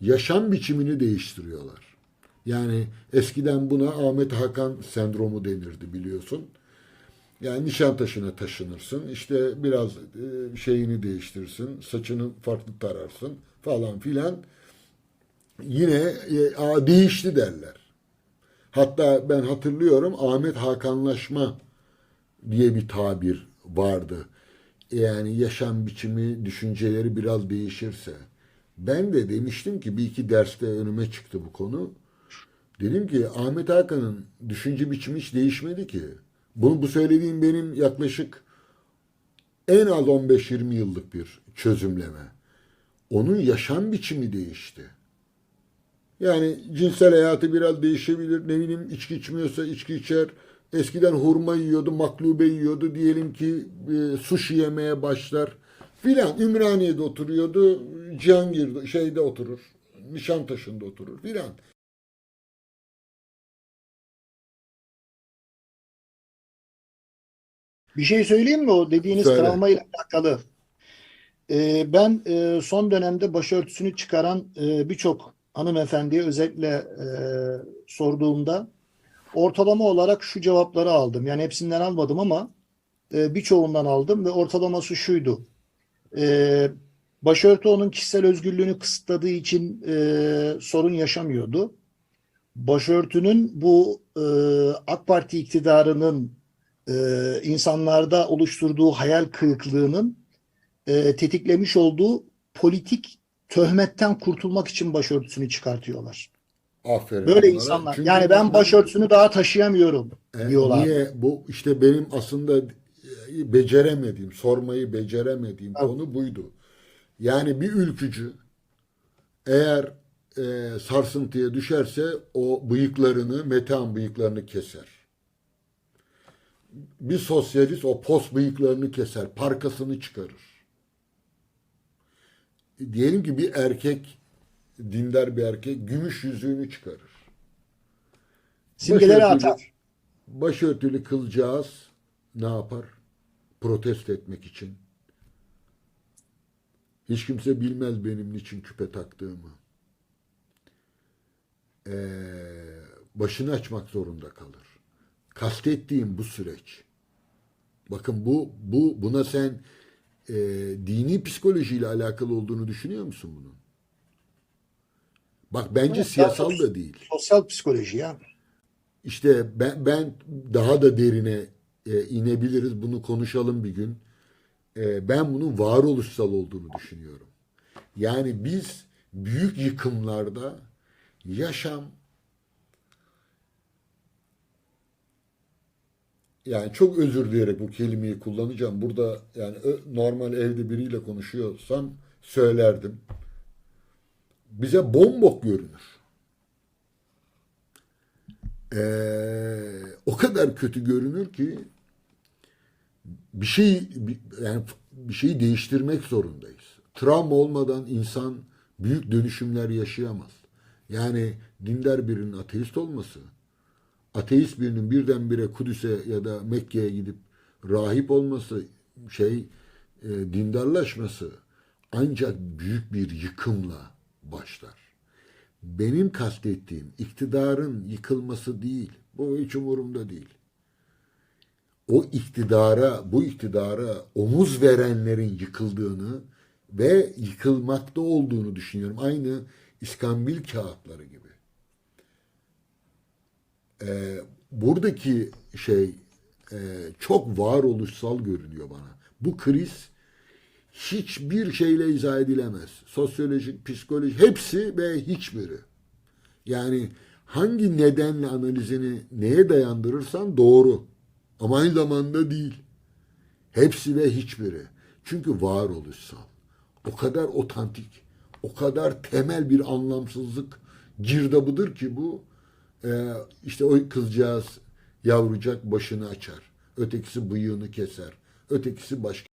yaşam biçimini değiştiriyorlar. Yani eskiden buna Ahmet Hakan sendromu denirdi biliyorsun. Yani Nişantaşı'na taşınırsın. işte biraz e, şeyini değiştirsin. Saçını farklı tararsın falan filan. Yine e, "Aa, değişti derler. Hatta ben hatırlıyorum Ahmet Hakanlaşma diye bir tabir vardı. Yani yaşam biçimi, düşünceleri biraz değişirse. Ben de demiştim ki bir iki derste önüme çıktı bu konu. Dedim ki Ahmet Hakan'ın düşünce biçimi hiç değişmedi ki. Bunu bu söylediğim benim yaklaşık en az 15-20 yıllık bir çözümleme. Onun yaşam biçimi değişti. Yani cinsel hayatı biraz değişebilir. Ne bileyim içki içmiyorsa içki içer. Eskiden hurma yiyordu, maklube yiyordu. Diyelim ki e, sushi yemeye başlar filan. Ümraniye'de oturuyordu. Cihangir'de şeyde oturur. Nişantaşı'nda oturur filan. Bir şey söyleyeyim mi o dediğiniz Söyle. travma ile alakalı? Ee, ben e, son dönemde başörtüsünü çıkaran e, birçok hanımefendiye özellikle e, sorduğumda ortalama olarak şu cevapları aldım. Yani hepsinden almadım ama e, birçoğundan aldım ve ortalaması şuydu. E, başörtü onun kişisel özgürlüğünü kısıtladığı için e, sorun yaşamıyordu. Başörtünün bu e, AK Parti iktidarının e, insanlarda oluşturduğu hayal kırıklığının e, tetiklemiş olduğu politik töhmetten kurtulmak için başörtüsünü çıkartıyorlar. Aferin. Böyle onlara. insanlar. Çünkü Yani ben başörtüsünü daha taşıyamıyorum E, diyorlar. Niye? Bu işte benim aslında beceremediğim, sormayı beceremediğim Evet. konu buydu. Yani bir ülkücü eğer e, sarsıntıya düşerse o bıyıklarını, metan bıyıklarını keser. Bir sosyalist o pos bıyıklarını keser, parkasını çıkarır. E, Diyelim ki bir erkek, dindar bir erkek gümüş yüzüğünü çıkarır. Simgeleri atar. başörtülü kılcağız ne yapar? Protesto etmek için. Hiç kimse bilmez benim niçin küpe taktığımı. Ee, başını açmak zorunda kalır. Kastettiğim bu süreç. Bakın bu bu buna sen e, dini psikolojiyle alakalı olduğunu düşünüyor musun bunun? Bak bence Evet, siyasal da değil. Sosyal psikoloji ya. İşte ben, ben daha da derine e, inebiliriz. Bunu konuşalım bir gün. E, ben bunun varoluşsal olduğunu düşünüyorum. Yani biz büyük yıkımlarda yaşam yani çok özür dileyerek bu kelimeyi kullanacağım. Burada yani normal evde biriyle konuşuyorsam söylerdim. Bize bombok görünür. Ee, o kadar kötü görünür ki bir şey yani bir şeyi değiştirmek zorundayız. Travma olmadan insan büyük dönüşümler yaşayamaz. Yani dindar birinin ateist olması, ateist birinin birdenbire Kudüs'e ya da Mekke'ye gidip rahip olması, şey e, dindarlaşması ancak büyük bir yıkımla başlar. Benim kastettiğim iktidarın yıkılması değil. Bu hiç umurumda değil. O iktidara, bu iktidara omuz verenlerin yıkıldığını ve yıkılmakta olduğunu düşünüyorum. Aynı İskambil kağıtları gibi. Ee, buradaki şey e, çok varoluşsal görünüyor bana. Bu kriz hiçbir şeyle izah edilemez. Sosyolojik, psikolojik hepsi ve hiçbiri. Yani hangi nedenle analizini neye dayandırırsan doğru. Ama aynı zamanda değil. Hepsi ve hiçbiri. Çünkü varoluşsal. O kadar otantik, o kadar temel bir anlamsızlık girdabıdır ki bu. Ee, işte o kızcağız yavrucak başını açar. Ötekisi bıyığını keser. Ötekisi başka